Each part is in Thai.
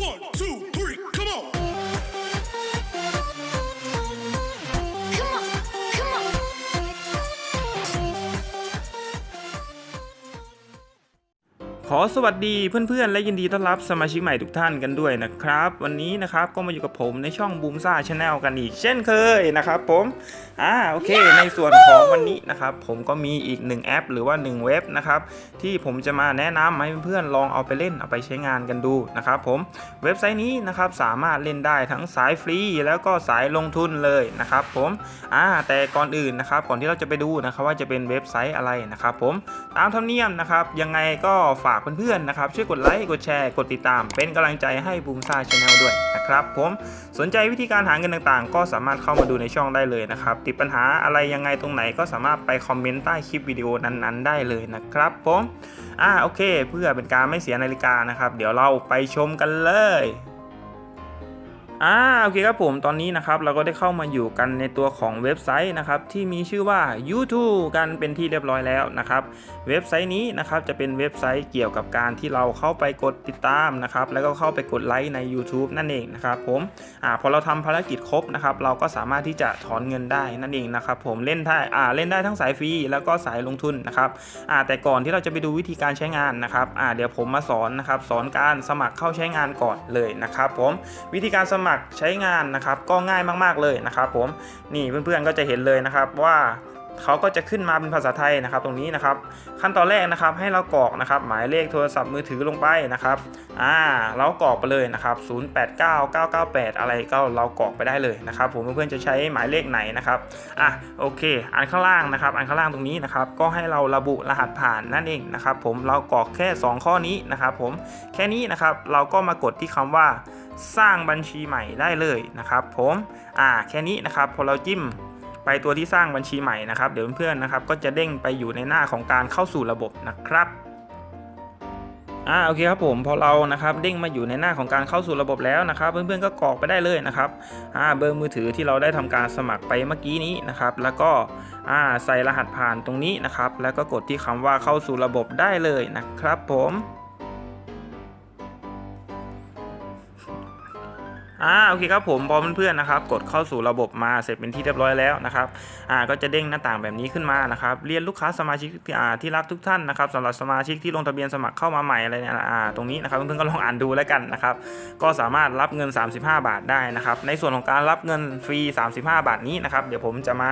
One, two, ขอสวัสดีเพื่อนๆ และยินดีต้อนรับสมาชิกใหม่ทุกท่านกันด้วยนะครับ วันนี้นะครับก็มาอยู่กับผมในช่องบูมซ่าชาแนลกันอีก เช่นเคยนะครับผมอ่าโอเค ในส่วนของวันนี้นะครับผมก็มีอีกหนึ่งแอป หรือว่าหนึ่งเว็บนะครับที่ผมจะมาแนะนำให้เพื่อนๆลองเอาไปเล่นเอาไปใช้งานกันดูนะครับผมเว็บไซต์นี้นะครับสามารถเล่นได้ทั้งสายฟรีแล้วก็สายลงทุนเลยนะครับผมอ่าแต่ก่อนอื่นนะครับก่อนที่เราจะไปดูนะครับว่าจะเป็นเว็บไซต์อะไรนะครับผมตามธรรมเนียมนะครับยังไงก็ฝากเพื่อนๆนะครับช่วยกดไลค์กดแชร์กดติดตาม เป็นกำลังใจให้บูมซ่าชาแนลด้วยนะครับผมสนใจวิธีการหาเงินต่างๆ ก็สามารถเข้ามาดูในช่องได้เลยนะครับติดปัญหาอะไรยังไงตรงไหนก็สามารถไปคอมเมนต์ใต้คลิปวิดีโอนั้นๆ ได้เลยนะครับผมอ่าโอเค เพื่อเป็นการไม่เสียนาฬิกานะครับ เดี๋ยวเราไปชมกันเลย อ่าโอเคครับผมตอนนี้นะครับเราก็ได้เข้ามาอยู่กันในตัวของเว็บไซต์นะครับที่มีชื่อว่า YouTube กันเป็นที่เรียบร้อยแล้วนะครับเว็บไซต์นี้นะครับจะเป็นเว็บไซต์เกี่ยวกับการที่เราเข้าไปกดติดตามนะครับแล้วก็เข้าไปกดไลค์ใน YouTube นั่นเองนะครับผมอ่าพอเราทำภารกิจครบนะครับเราก็สามารถที่จะถอนเงินได้นั่นเองนะครับผมเล่นได้อ่าเล่นได้ทั้งสายฟรีแล้วก็สายลงทุนนะครับอ่าแต่ก่อนที่เราจะไปดูวิธีการใช้งานนะครับอ่าเดี๋ยวผมมาสอนนะครับสอนการสมัครเข้าใช้งานก่อนเลยนะครับผมวิธีการสมัครใช้งานนะครับ ก็ง่ายมากๆเลยนะครับ ผมนี่เพื่อนๆก็จะเห็นเลยนะครับว่าเขาก็จะขึ้นมาเป็นภาษาไทยนะครับตรงนี้นะครับ ขั้นตอนแรกนะครับให้เรากรอกนะครับ หมายเลขโทรศัพท์มือถือลงไปนะครับอ่าเรากรอกไปเลยนะครับ 089998 อะไรก็เรากรอกไปได้เลยนะครับ ผมเพื่อนๆจะใช้หมายเลขไหนนะครับอะโอเค อันข้างล่างนะครับ อันข้างล่างตรงนี้นะครับ ก็ให้เราระบุรหัสผ่านนั่นเองนะครับ ผมเรากรอกแค่ 2 ข้อนี้นะครับ ผมแค่นี้นะครับเราก็มากดที่คำว่า สร้างบัญชีใหม่ได้เลยนะครับ ผมอ่าแค่นี้นะครับพอเราจิ้มไปตัวที่สร้างบัญชีใหม่นะครับ เดี๋ยวเพื่อนๆนะครับ ก็จะเด้งไปอยู่ในหน้าของการเข้าสู่ระบบนะครับอ่าโอเคครับผมพอเรานะครับเด้งมาอยู่ในหน้าของการเข้าสู่ระบบแล้วนะครับเพื่อนๆก็กรอกไปได้เลยนะครับอ่าเบอร์มือถือที่เราได้ทำการสมัครไปเมื่อกี้นี้นะครับแล้วก็อ่าใส่รหัสผ่านตรงนี้นะครับแล้วก็กดที่คำว่าเข้าสู่ระบบได้เลยนะครับผม อ่าโอเคครับผมพอเพื่อนๆนะครับ กดเข้าสู่ระบบมาเสร็จเป็นที่เรียบร้อยแล้วนะครับอ่าก็จะเด้งหน้าต่างแบบนี้ขึ้นมานะครับเรียนลูกค้าสมาชิกที่อ่าที่รักทุกท่านนะครับสำหรับสมาชิกที่ลงทะเบียนสมัครเข้ามาใหม่อะไรเนี่ยอ่าตรงนี้นะครับเพื่อนๆก็ลองอ่านดูแล้วกันนะครับก็สามารถรับเงิน 35 บาทได้นะครับในส่วนของการรับเงินฟรี 35 บาทนี้นะครับเดี๋ยวผมจะมา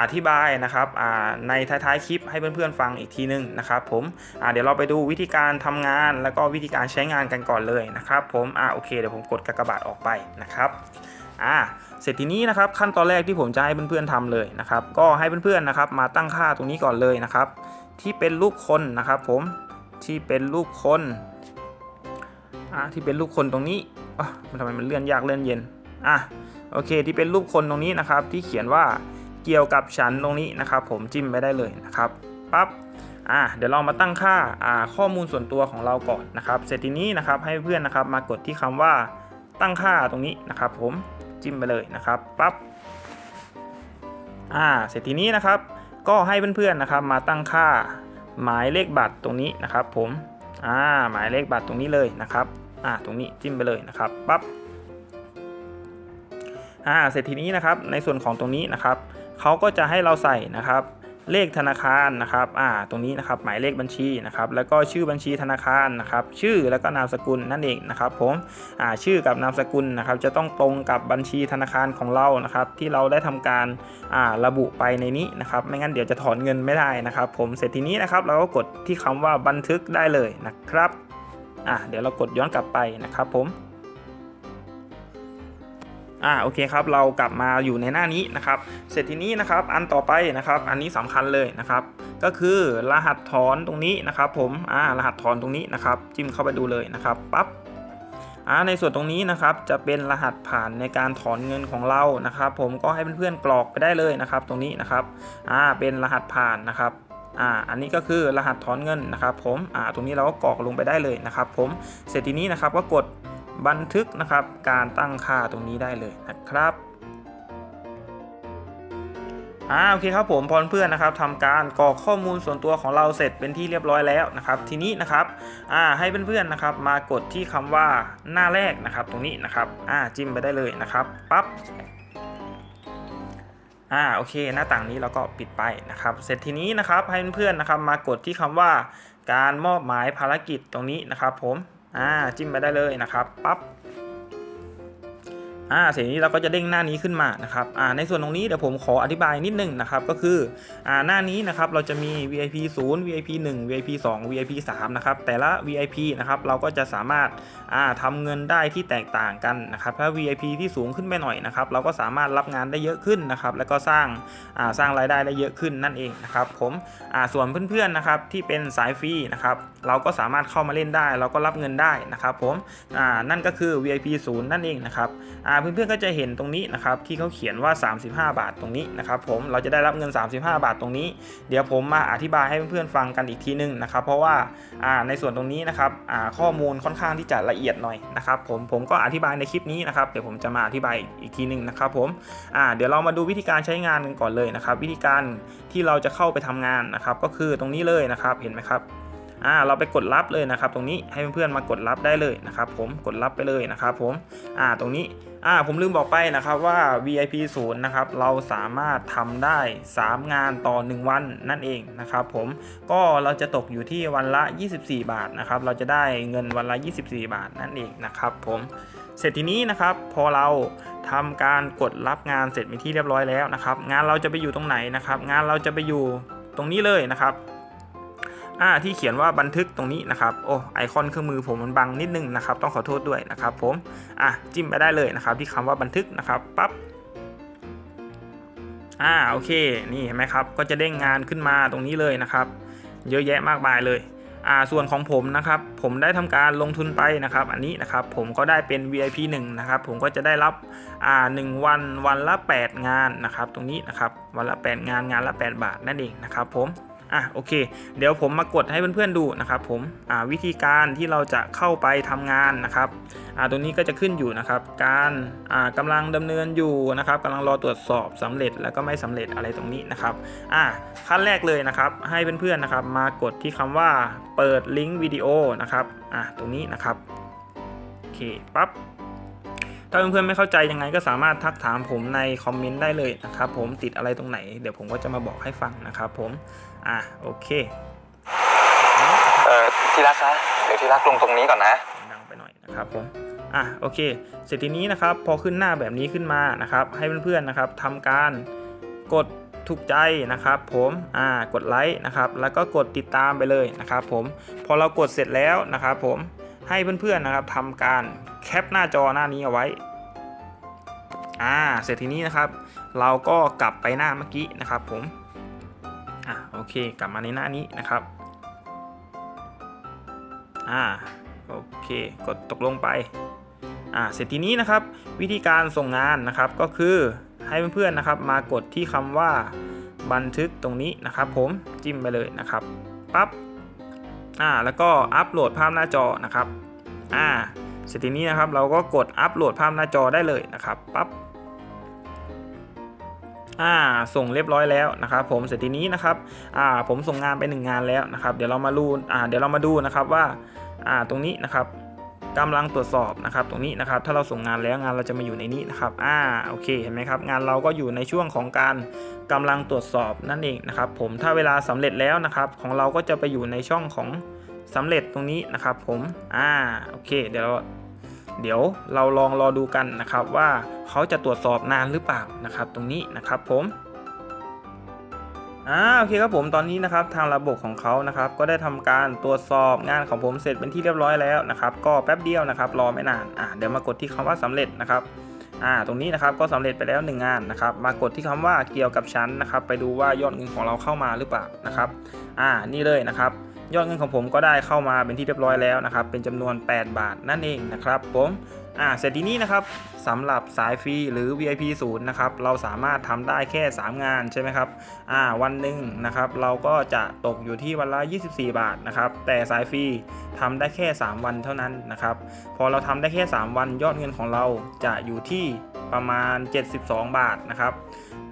อธิบายนะครับอ่าในท้ายๆคลิปให้เพื่อนๆฟังอีกทีนึงนะครับผมอ่าเดี๋ยวเราไปดูวิธีการทำงาน แล้วก็วิธีการใช้งานกันก่อนเลยนะครับผมอ่าโอเคเดี๋ยวผมกดกากบาทออกไปนะครับอ่าเสร็จทีนี้นะครับขั้นตอนแรกที่ผมจะให้เพื่อนๆทำเลยนะครับ ก็ให้เพื่อนๆนะครับ มาตั้งค่าตรงนี้ก่อนเลยนะครับ ที่เป็นรูปคนนะครับ ผมที่เป็นรูปคนอ่าที่เป็นรูปคนตรงนี้อะมันทำไมมันเลื่อนยากเลื่อนเย็นอะโอเค ที่เป็นรูปคนตรงนี้นะครับ ที่เขียนว่าเกี่ยวกับฉันตรงนี้นะครับ ผมจิ้มไปได้เลยนะครับปั๊บอะเดี๋ยวเรามาตั้งค่าอ่าข้อมูลส่วนตัวของเราก่อนนะครับ เสร็จทีนี้นะครับให้เพื่อนนะครับมากดที่คำว่า ตั้งค่าตรงนี้นะครับ ผมจิ้มไปเลยนะครับปั๊บอ่าเสร็จทีนี้นะครับ ก็ให้เพื่อนๆนะครับ มาตั้งค่าหมายเลขบัตรตรงนี้นะครับ ผมอ่าหมายเลขบัตรตรงนี้เลยนะครับอ่าตรงนี้จิ้มไปเลยนะครับปั๊บอ่าเสร็จทีนี้นะครับในส่วนของตรงนี้นะครับเขาก็จะให้เราใส่นะครับ เลขธนาคารนะครับอ่าตรงนี้นะครับหมายเลขบัญชีนะครับแล้วก็ชื่อบัญชีธนาคารนะครับชื่อแล้วก็นามสกุลนั่นเองนะครับผมอ่าชื่อกับนามสกุลนะครับจะต้องตรงกับบัญชีธนาคารของเรานะครับที่เราได้ทำการอ่าระบุไปในนี้นะครับไม่งั้นเดี๋ยวจะถอนเงินไม่ได้นะครับ ผมเสร็จทีนี้นะครับเราก็กดที่คำว่าบันทึกได้เลยนะครับอ่าเดี๋ยวเรากดย้อนกลับไปนะครับผม อ่าโอเคครับเรากลับมาอยู่ในหน้านี้นะครับ เสร็จทีนี้นะครับอันต่อไปนะครับ อันนี้สำคัญเลยนะครับ ก็คือรหัสถอนตรงนี้นะครับ ผมอ่ารหัสถอนตรงนี้นะครับ จิ้มเข้าไปดูเลยนะครับปั๊บอ่าในส่วนตรงนี้นะครับจะเป็นรหัสผ่านในการถอนเงินของเรานะครับ ผมก็ให้เพื่อนๆกรอกไปได้เลยนะครับ ตรงนี้นะครับอ่าเป็นรหัสผ่านนะครับอ่าอันนี้ก็คือรหัสถอนเงินนะครับ ผมอ่าตรงนี้เราก็กรอกลงไปได้เลยนะครับ ผมเสร็จทีนี้นะครับก็กด บันทึกนะครับการตั้งค่าตรงนี้ได้เลยนะครับอ่าโอเคครับผมพอเพื่อนนะครับทำการกรอกข้อมูลส่วนตัวของเราเสร็จเป็นที่เรียบร้อยแล้วนะครับ ทีนี้นะครับอ่าให้เพื่อนๆนะครับมากดที่คำว่าหน้าแรกนะครับตรงนี้นะครับอ่าจิ้มไปได้เลยนะครับปั๊บอ่าโอเค หน้าต่างนี้เราก็ปิดไปนะครับ เสร็จทีนี้นะครับให้เพื่อนๆนะครับมากดที่คำว่าการมอบหมายภารกิจตรงนี้นะครับผม อ่าจิ้มไปได้เลยนะครับปั๊บ อ่าเสร็จนี้เราก็จะเด้งหน้านี้ขึ้นมานะครับอ่าในส่วนตรงนี้เดี๋ยวผมขออธิบายนิดนึงนะครับก็คืออ่าหน้านี้นะครับเราจะมี VIP 0 VIP 1 VIP 2 VIP 3นะครับแต่ละ VIP นะครับเราก็จะสามารถอ่าทำเงินได้ที่แตกต่างกันนะครับถ้า VIP ที่สูงขึ้นไปหน่อยนะครับเราก็สามารถรับงานได้เยอะขึ้นนะครับแล้วก็สร้างอ่าสร้างรายได้ได้เยอะขึ้นนั่นเองนะครับผมอ่าส่วนเพื่อนๆนะครับที่เป็นสายฟรีนะครับเราก็สามารถเข้ามาเล่นได้ เราก็รับเงินได้นะครับผมอ่านั่นก็คือ VIP 0 นั่นเองนะครับอ่าเพื่อนๆก็จะเห็นตรงนี้นะครับที่เขาเขียนว่า 35 บาทตรงนี้นะครับผมเราจะได้รับเงิน 35 บาทตรงนี้ เดี๋ยวผมมาอธิบายให้เพื่อนๆฟังกันอีกทีนึงนะครับเพราะว่าในส่วนตรงนี้นะครับข้อมูลค่อนข้างที่จะละเอียดหน่อยนะครับผมผมก็อธิบายในคลิปนี้นะครับเดี๋ยวผมจะมาอธิบายอีกทีนึงนะครับผมเดี๋ยวเรามาดูวิธีการใช้งานกันก่อนเลยนะครับ วิธีการที่เราจะเข้าไปทำงานนะครับก็คือตรงนี้เลยนะครับเห็นไหมครับอ่าเราไปกดรับเลยนะครับ ตรงนี้ให้เพื่อนๆมากดรับได้เลยนะครับ ผมกดรับไปเลยนะครับ ผมอ่าตรงนี้ อ่าผมลืมบอกไปนะครับว่า VIP 0นย์นะครับเราสามารถทำได้ 3 งานต่อ 1 วันนั่นเองนะครับผมก็เราจะตกอยู่ที่วันละ 24 บาทนะครับเราจะได้เงินวันละ 24 บาทนั่นเองนะครับผมเสร็จทีนี้นะครับพอเราทำการกดรับงานเสร็จเป็นที่เรียบร้อยแล้วนะครับ งานเราจะไปอยู่ตรงไหนนะครับ งานเราจะไปอยู่ตรงนี้เลยนะครับ อ่าที่เขียนว่าบันทึกตรงนี้นะครับโอ้ไอคอนเครื่องมือผมมันบังนิดนึงนะครับต้องขอโทษด้วยนะครับผมอะจิ้มไปได้เลยนะครับ ที่คำว่าบันทึกนะครับปั๊บอ่าโอเคนี่เห็นไหมครับก็จะเด้งงานขึ้นมาตรงนี้เลยนะครับ เยอะแยะมากมายเลยอ่าส่วนของผมนะครับ ผมได้ทำการลงทุนไปนะครับ อันนี้นะครับผมก็ได้เป็น VIP 1นะครับผมก็จะได้รับอ่า1วันวันละ 8 งานนะครับ ตรงนี้นะครับวันละ 8 งานงานละ 8 บาทนั่นเองนะครับผม อะโอเค เดี๋ยวผมมากดให้เพื่อนๆดูนะครับผมอ่าวิธีการที่เราจะเข้าไปทำงานนะครับอ่าตรงนี้ก็จะขึ้นอยู่นะครับ การอ่ากำลังดำเนินอยู่นะครับกำลังรอตรวจสอบสำเร็จแล้วก็ไม่สำเร็จอะไรตรงนี้นะครับอ่าขั้นแรกเลยนะครับ ให้เพื่อนๆนะครับมากดที่คำว่าเปิดลิงก์วิดีโอนะครับอ่าตรงนี้นะครับโอเคปั๊บ ถ้าเพื่อนๆไม่เข้าใจยังไงก็สามารถทักถามผมในคอมเมนต์ได้เลยนะครับผมติดอะไรตรงไหน เดี๋ยวผมก็จะมาบอกให้ฟังนะครับผม อะโอเคเออที่รักคะเดี๋ยวที่รักลงตรงนี้ก่อนนะเสียงดังไปหน่อยนะครับผมอะโอเค เสร็จทีนี้นะครับพอขึ้นหน้าแบบนี้ขึ้นมานะครับให้เพื่อนๆนะครับทำการกดถูกใจนะครับผมอ่ากดไลค์นะครับแล้วก็กดติดตามไปเลยนะครับผมพอเรากดเสร็จแล้วนะครับผม ให้เพื่อนๆนะครับทำการแคปหน้าจอหน้านี้เอาไว้อ่าเสร็จทีนี้นะครับ เราก็กลับไปหน้าเมื่อกี้นะครับผมอะโอเค กลับมาในหน้านี้นะครับอ่าโอเค กดตกลงไปอ่าเสร็จทีนี้นะครับ วิธีการส่งงานนะครับก็คือให้เพื่อนๆนะครับ มากดที่คำว่าบันทึกตรงนี้นะครับ ผมจิ้มไปเลยนะครับปั๊บ อ่าแล้วก็อัปโหลดภาพหน้าจอนะครับอ่าเสร็จทีนี้นะครับเราก็กดอัปโหลดภาพหน้าจอได้เลยนะครับปั๊บอ่าส่งเรียบร้อยแล้วนะครับผมเสร็จทีนี้นะครับอ่าผมส่งงานไปหนึ่งงานแล้วนะครับ เดี๋ยวเรามาดูอ่าเดี๋ยวเรามาดูนะครับว่าอ่าตรงนี้นะครับ กำลังตรวจสอบนะครับตรงนี้นะครับถ้าเราส่งงานแล้วงานเราจะมาอยู่ในนี้นะครับอ่าโอเคเห็นไหมครับงานเราก็อยู่ในช่วงของการกำลังตรวจสอบนั่นเองนะครับผมถ้าเวลาสำเร็จแล้วนะครับของเราก็จะไปอยู่ในช่องของสำเร็จตรงนี้นะครับผมอ่าโอเคเดี๋ยวเดี๋ยวเราลองรอดูกันนะครับว่าเขาจะตรวจสอบนานหรือเปล่านะครับ ตรงนี้นะครับผม อ่าโอเคครับผมตอนนี้นะครับทางระบบของเขานะครับก็ได้ทำการตรวจสอบงานของผมเสร็จเป็นที่เรียบร้อยแล้วนะครับก็แป๊บเดียวนะครับรอไม่นานอ่าเดี๋ยวมากดที่คำว่าสำเร็จนะครับอ่าตรงนี้นะครับก็สำเร็จไปแล้วหนึ่งงานนะครับมากดที่คำว่าเกี่ยวกับชั้นนะครับไปดูว่ายอดเงินของเราเข้ามาหรือเปล่านะครับอ่านี่เลยนะครับยอดเงินของผมก็ได้เข้ามาเป็นที่เรียบร้อยแล้วนะครับเป็นจำนวน 8 บาทนั่นเองนะครับผม อ่าเสร็จทีนี้นะครับสำหรับสายฟรีหรือ VIP 0นะครับเราสามารถทำได้แค่ 3 งานใช่ไหมครับอ่าวันหนึ่งนะครับเราก็จะตกอยู่ที่วันละ 24 บาทนะครับแต่สายฟรีทำได้แค่ 3 วันเท่านั้นนะครับพอเราทำได้แค่ 3 วันยอดเงินของเราจะอยู่ที่ประมาณ 72 บาทนะครับ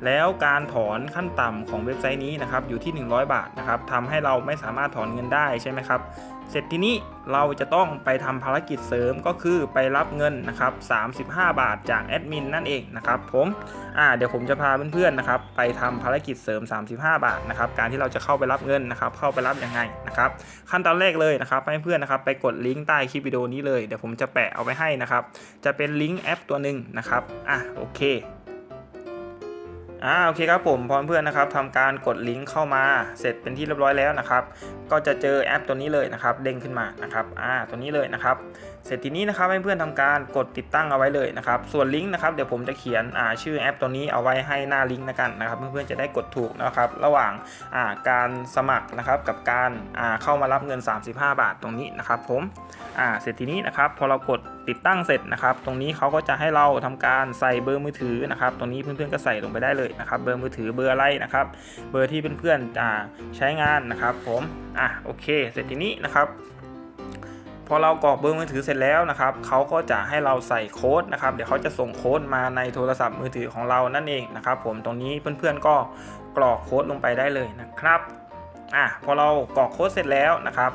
แล้วการถอนขั้นต่ำของเว็บไซต์นี้นะครับอยู่ที่ 100 บาทนะครับทำให้เราไม่สามารถถอนเงินได้ใช่ไหมครับ เสร็จทีนี้เราจะต้องไปทำภารกิจเสริมก็คือไปรับเงินนะครับ35 บาทจากแอดมินนั่นเองนะครับผมอ่าเดี๋ยวผมจะพาเพื่อนๆนะครับไปทำภารกิจเสริม 35 บาทนะครับการที่เราจะเข้าไปรับเงินนะครับเข้าไปรับยังไงนะครับขั้นตอนแรกเลยนะครับให้เพื่อนนะครับไปกดลิงก์ใต้คลิปวิดีโอนี้เลยเดี๋ยวผมจะแปะเอาไว้ให้นะครับจะเป็นลิงก์แอปตัวหนึ่งนะครับอะโอเค อ่าโอเคครับผมพอเพื่อนๆนะครับทำการกดลิงก์เข้ามาเสร็จเป็นที่เรียบร้อยแล้วนะครับ ก็จะเจอแอปตัวนี้เลยนะครับ เด้งขึ้นมานะครับอ่าตัวนี้เลยนะครับ เสร็จทีนี้นะครับให้เพื่อนทำการกดติดตั้งเอาไว้เลยนะครับ ส่วนลิงก์นะครับเดี๋ยวผมจะเขียนชื่อแอปตัวนี้เอาไว้ให้หน้าลิงก์นะกันนะครับ เพื่อนๆจะได้กดถูกนะครับ ระหว่างาการสมัครนะครับกับการาเข้ามารับเงิน 35 บาทตรงนี้นะครับ ผมเสร็จทีนี้นะครับพอเรากดติดตั้งเสร็จนะครับ ตรงนี้เขาก็จะให้เราทำการใส่เบอร์มือถือนะครับ ตรงนี้เพื่อนๆก็ใส่ลงไปได้เลยนะครับ เบอร์มือถือเบอร์อะไรนะครับ เบอร์ที่เพื่อนๆใช้งานนะครับ ผมอะโอเค เสร็จทีนี้นะครับ อเรากรอกเบอร์มือถือเสร็จแล้วนะครับเขาก็จะให้เราใส่โค้ดนะครับเดี๋ยวเขาจะส่งโค้ดมาในโทรศัพท์มือถือของเรานั่นเองนะครับผมตรงนี้เพื่อนๆก็กรอกโค้ดลงไปได้เลยนะครับอะพอเรากรอกโค้ดเสร็จแล้วนะครับ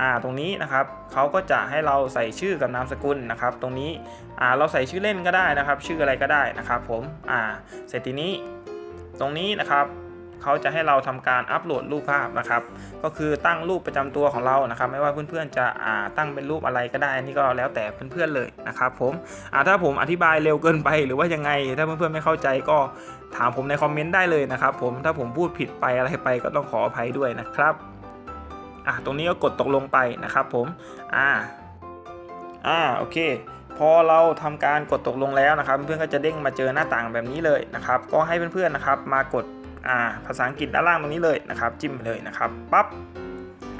อ่าตรงนี้นะครับเขาก็จะให้เราใส่ชื่อกับนามสกุลนะครับ ตรงนี้อ่าเราใส่ชื่อเล่นก็ได้นะครับ ชื่ออะไรก็ได้นะครับ ผมอ่าเสร็จทีนี้ ตรงนี้นะครับ เขาจะให้เราทำการอัปโหลดรูปภาพนะครับ ก็คือตั้งรูปประจำตัวของเรานะครับ ไม่ว่าเพื่อนๆจะอ่าตั้งเป็นรูปอะไรก็ได้นี่ก็แล้วแต่เพื่อนๆเลยนะครับผมอ่าถ้าผมอธิบายเร็วเกินไปหรือว่ายังไง ถ้าเพื่อนๆไม่เข้าใจก็ถามผมในคอมเมนต์ได้เลยนะครับผมถ้าผมพูดผิดไปอะไรไปก็ต้องขออภัยด้วยนะครับอะตรงนี้ก็กดตกลงไปนะครับผมอ่าอ่าโอเคพอเราทำการกดตกลงแล้วนะครับ เพื่อนๆก็จะเด้งมาเจอหน้าต่างแบบนี้เลยนะครับ ก็ให้เพื่อนๆนะครับ มากด อ่าภาษาอังกฤษด้านล่างตรงนี้เลยนะครับ จิ้มไปเลยนะครับปั๊บ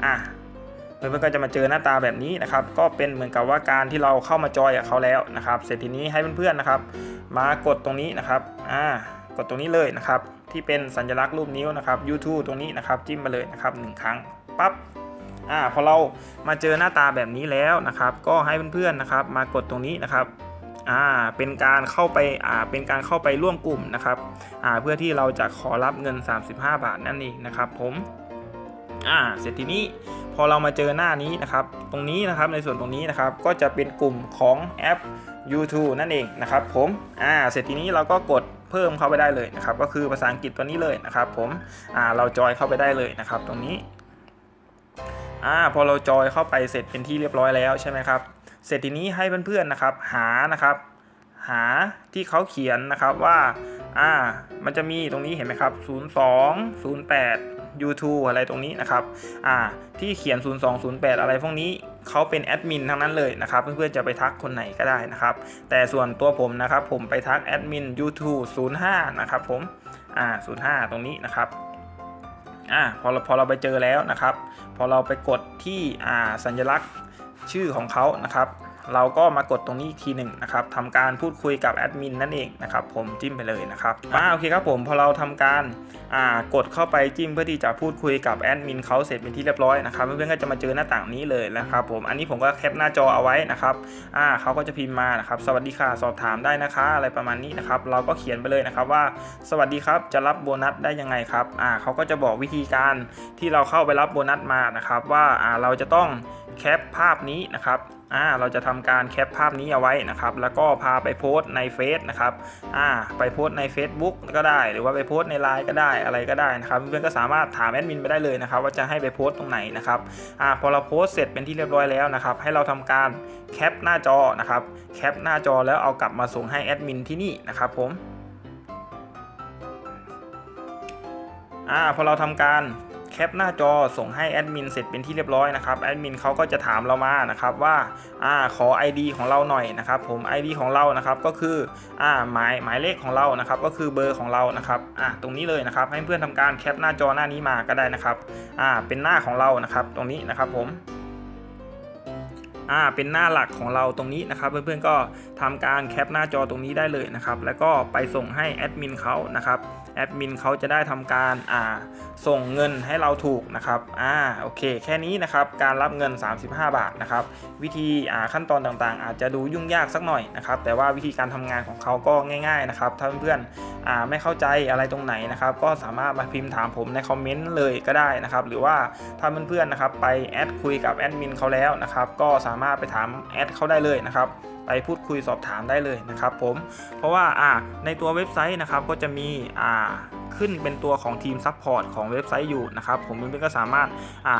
อ่าเพื่อนๆก็จะมาเจอหน้าตาแบบนี้นะครับ ก็เป็นเหมือนกับว่าการที่เราเข้ามาจอยกับเขาแล้วนะครับ เสร็จทีนี้ให้เพื่อนๆนะครับ มากดตรงนี้นะครับอ่ากดตรงนี้เลยนะครับ ที่เป็นสัญลักษณ์รูปนิ้วนะครับ YouTube ตรงนี้นะครับ จิ้มมาเลยนะครับหนึ่งครั้งปั๊บอ่าพอเรามาเจอหน้าตาแบบนี้แล้วนะครับ ก็ให้เพื่อนๆนะครับ มากดตรงนี้นะครับ อ่าเป็นการเข้าไปอ่าเป็นการเข้าไปร่วมกลุ่มนะครับอ่าเพื่อที่เราจะขอรับเงิน 35 บาทนั่นเองนะครับ ผมอ่าเสร็จทีนี้พอเรามาเจอหน้านี้นะครับ ตรงนี้นะครับในส่วนตรงนี้นะครับก็จะเป็นกลุ่มของแอป YouTube นั่นเองนะครับผมอ่าเสร็จทีนี้เราก็กดเพิ่มเข้าไปได้เลยนะครับ ก็คือภาษาอังกฤษตัวนี้เลยนะครับ ผมอ่าเราจอยเข้าไปได้เลยนะครับ ตรงนี้อ่าพอเราจอยเข้าไปเสร็จเป็นที่เรียบร้อยแล้วใช่ไหมครับ เสร็จทีนี้ให้เพื่อนๆนะครับ หานะครับ หาที่เขาเขียนนะครับว่าอ่ามันจะมีตรงนี้เห็นไหมครับ 02 08 YouTube อะไรตรงนี้นะครับอ่าที่เขียน 0208 อะไรพวกนี้เขาเป็นแอดมินทั้งนั้นเลยนะครับ เพื่อนๆจะไปทักคนไหนก็ได้นะครับ แต่ส่วนตัวผมนะครับผมไปทักแอดมิน YouTube 05 นะครับผมอ่า05 ตรงนี้นะครับอ่าพอเราพอเราไปเจอแล้วนะครับ พอเราไปกดที่อ่าสัญลักษณ์ ชื่อของเขานะครับ เราก็มากดตรงนี้อีกทีหนึ่งนะครับทำการพูดคุยกับแอดมินนั่นเองนะครับผมจิ้มไปเลยนะครับอ่าโอเคครับผมพอเราทำการอ่ากดเข้าไปจิ้มเพื่อที่จะพูดคุยกับแอดมินเขาเสร็จเป็นที่เรียบร้อยนะครับเพื่อนๆก็จะมาเจอหน้าต่างนี้เลยนะครับผมอันนี้ผมก็แคปหน้าจอเอาไว้นะครับอ่าเขาก็จะพิมพ์มานะครับสวัสดีค่ะสอบถามได้นะคะอะไรประมาณนี้นะครับเราก็เขียนไปเลยนะครับว่าสวัสดีครับจะรับโบนัสได้ยังไงครับอ่าเขาก็จะบอกวิธีการที่เราเข้าไปรับโบนัสมานะครับว่าอ่าเราจะต้องแคปภาพนี้นะครับ อ่าเราจะทำการแคปภาพนี้เอาไว้นะครับ แล้วก็พาไปโพสต์ในเฟซนะครับอ่าไปโพสต์ใน Facebook ก็ได้ หรือว่าไปโพสต์ในไลน์ก็ได้อะไรก็ได้นะครับเพื่อนๆก็สามารถถามแอดมินไปได้เลยนะครับ ว่าจะให้ไปโพสต์ตรงไหนนะครับอ่าพอเราโพสต์เสร็จเป็นที่เรียบร้อยแล้วนะครับ ให้เราทำการแคปหน้าจอนะครับแคปหน้าจอแล้วเอากลับมาส่งให้แอดมินที่นี่นะครับผมอ่าพอเราทำการ แคปหน้าจอส่งให้แอดมินเสร็จเป็นที่เรียบร้อยนะครับแอดมินเขาก็จะถามเรามานะครับว่าอ่าขอ ID ของเราหน่อยนะครับผม ID ของเรานะครับก็คืออ่าหมายหมายเลขของเรานะครับก็คือเบอร์ของเรานะครับอ่าตรงนี้เลยนะครับให้เพื่อนทำการแคปหน้าจอหน้านี้มาก็ได้นะครับอ่าเป็นหน้าของเรานะครับตรงนี้นะครับผมอ่าเป็นหน้าหลักของเราตรงนี้นะครับ เพื่อนๆก็ทำการแคปหน้าจอตรงนี้ได้เลยนะครับแล้วก็ไปส่งให้แอดมินเขานะครับ แอดมินเขาจะได้ทำการอ่าส่งเงินให้เราถูกนะครับอ่าโอเค แค่นี้นะครับการรับเงิน 35 บาทนะครับวิธีอ่าขั้นตอนต่างๆ อาจจะดูยุ่งยากสักหน่อยนะครับแต่ว่าวิธีการทำงานของเขาก็ง่ายๆนะครับถ้าเพื่อนๆอ่าไม่เข้าใจอะไรตรงไหนนะครับก็สามารถมาพิมพ์ถามผมในคอมเมนต์เลยก็ได้นะครับหรือว่าถ้าเพื่อนๆนะครับไปแอดคุยกับแอดมินเขาแล้วนะครับก็สามารถไปถามแอดเขาได้เลยนะครับไปพูดคุยสอบถามได้เลยนะครับผมเพราะว่าในตัวเว็บไซต์นะครับก็จะมีขึ้นเป็นตัวของทีมซัพพอร์ตของเว็บไซต์อยู่นะครับผมเพื่อนๆก็สามารถ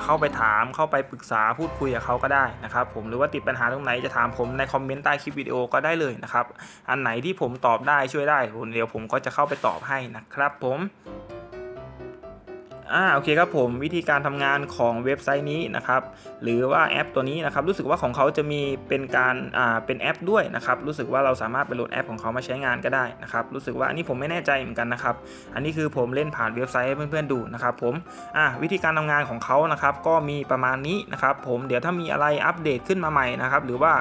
เข้าไปถามเข้าไปปรึกษาพูดคุยกับเขาก็ได้นะครับผมหรือว่าติดปัญหาตรงไหนจะถามผมในคอมเมนต์ใต้คลิปวิดีโอก็ได้เลยนะครับอันไหนที่ผมตอบได้ช่วยได้เดี๋ยวผมก็จะเข้าไปตอบให้นะครับผม อ่าโอเคครับผมวิธีการทำงานของเว็บไซต์นี้นะครับหรือว่าแอปตัวนี้นะครับรู้สึกว่าของเขาจะมีเป็นการอ่าเป็นแอปด้วยนะครับรู้สึกว่าเราสามารถไปโหลดแอปของเขามาใช้งานก็ได้นะครับรู้สึกว่าอันนี้ผมไม่แน่ใจเหมือนกันนะครับอันนี้คือผมเล่นผ่านเว็บไซต์ให้เพื่อนๆดูนะครับผมอ่าวิธีการทำงานของเขานะครับก็มีประมาณนี้นะครับผมเดี๋ยวถ้ามีอะไรอัปเดตขึ้นมาใหม่นะครับหรือว่า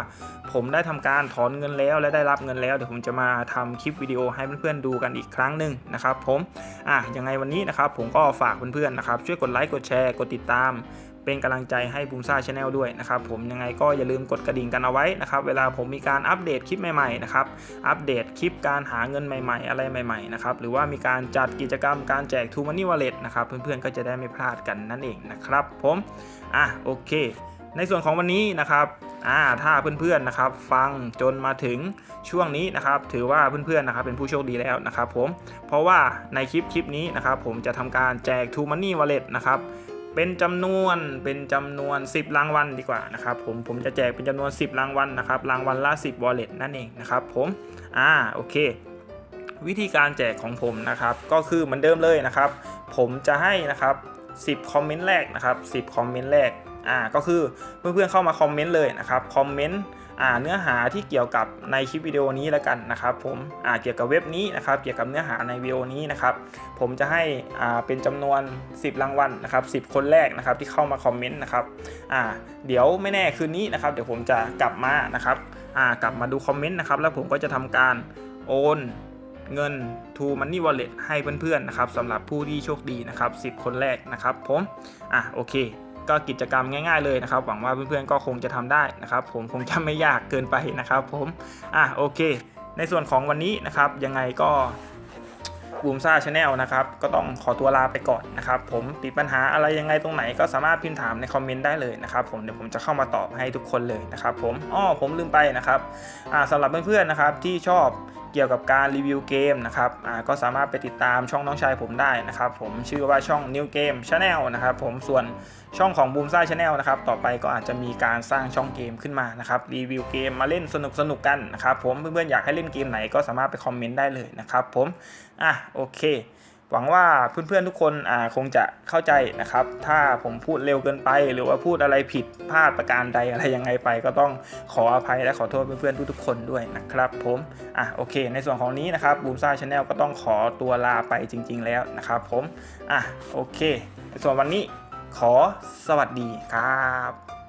ผมได้ทำการถอนเงินแล้วและได้รับเงินแล้วเดี๋ยวผมจะมาทำคลิปวิดีโอให้เพื่อนๆดูกันอีกครั้งหนึ่งนะครับผมอะยังไงวันนี้นะครับผมก็ฝากเพื่อนๆนะครับ ช่วยกดไลค์กดแชร์กดติดตาม เป็นกำลังใจให้บูมซ่าชาแนลด้วยนะครับผมยังไงก็อย่าลืมกดกระดิ่งกันเอาไว้นะครับเวลาผมมีการอัปเดตคลิปใหม่ๆนะครับอัปเดตคลิปการหาเงินใหม่ ๆ อะไรใหม่ๆนะครับหรือว่ามีการจัดกิจกรรมการแจกทูมันนี่วอลเล็ตนะครับเพื่อนๆก็จะได้ไม่พลาดกันนั่นเองนะครับผมอะโอเค ในส่วนของวันนี้นะครับอ่าถ้าเพื่อนๆนะครับฟังจนมาถึงช่วงนี้นะครับ ถือว่าเพื่อนๆนะครับเป็นผู้โชคดีแล้วนะครับผมเพราะว่าในคลิปคลิปนี้นะครับผมจะทำการแจก True Money Wallet นะครับเป็นจำนวนเป็นจำนวน 10 รางวัลดีกว่านะครับผมผมจะแจกเป็นจำนวน 10 รางวัลนะครับรางวัลละ 10 Wallet นั่นเองนะครับผมอ่าโอเค วิธีการแจกของผมนะครับ ก็คือเหมือนเดิมเลยนะครับ ผมจะให้นะครับ 10 คอมเมนต์แรกนะครับ 10 คอมเมนต์แรก อ่าก็คือเพื่อนๆเข้ามาคอมเมนต์เลยนะครับคอมเมนต์อ่าเนื้อหาที่เกี่ยวกับในคลิปวิดีโอนี้แล้วกันนะครับผมอ่าเกี่ยวกับเว็บนี้นะครับเกี่ยวกับเนื้อหาในวิดีโอนี้นะครับผมจะให้อ่าเป็นจำนวน 10 รางวัลนะครับ10 คนแรกนะครับที่เข้ามาคอมเมนต์นะครับอ่าเดี๋ยวไม่แน่คืนนี้นะครับเดี๋ยวผมจะกลับมานะครับอ่ากลับมาดูคอมเมนต์นะครับแล้วผมก็จะทำการโอนเงิน to money wallet ให้เพื่อนๆนะครับสำหรับผู้ที่โชคดีนะครับ 10 คนแรกนะครับผม อะโอเค ก็กิจกรรมง่ายๆเลยนะครับหวังว่าเพื่อนๆก็คงจะทำได้นะครับ ผมคงจะไม่ยากเกินไปนะครับผมอะโอเค ในส่วนของวันนี้นะครับ ยังไงก็บูมซ่าชาแนลนะครับ ก็ต้องขอตัวลาไปก่อนนะครับ ผมติดปัญหาอะไรยังไงตรงไหนก็สามารถพิมพ์ถามในคอมเมนต์ได้เลยนะครับ ผมเดี๋ยวผมจะเข้ามาตอบให้ทุกคนเลยนะครับ ผมอ้อผมลืมไปนะครับอ่าสำหรับเพื่อนๆนะครับที่ชอบ เกี่ยวกับการรีวิวเกมนะครับอ่าก็สามารถไปติดตามช่องน้องชายผมได้นะครับผมชื่อว่าช่อง New Game Channel นะครับผมส่วนช่องของ Boom s i ช Channel นะครับต่อไปก็อาจจะมีการสร้างช่องเกมขึ้นมานะครับรีวิวเกมมาเล่นสนุกสนุกกันนะครับผมเพื่อนๆอยากให้เล่นเกมไหนก็สามารถไปคอมเมนต์ได้เลยนะครับผมอะโอเค หวังว่าเพื่อนๆทุกคนอ่าคงจะเข้าใจนะครับ ถ้าผมพูดเร็วเกินไป หรือว่าพูดอะไรผิดพลาดประการใดอะไรยังไงไป ก็ต้องขออภัยและขอโทษเพื่อนๆทุกๆคนด้วยนะครับผมอะโอเค ในส่วนของนี้นะครับ Boom s i ช Channel ก็ต้องขอตัวลาไปจริง ๆ แล้วนะครับผมอะโอเคในส่วนวันนี้ขอสวัสดีครับ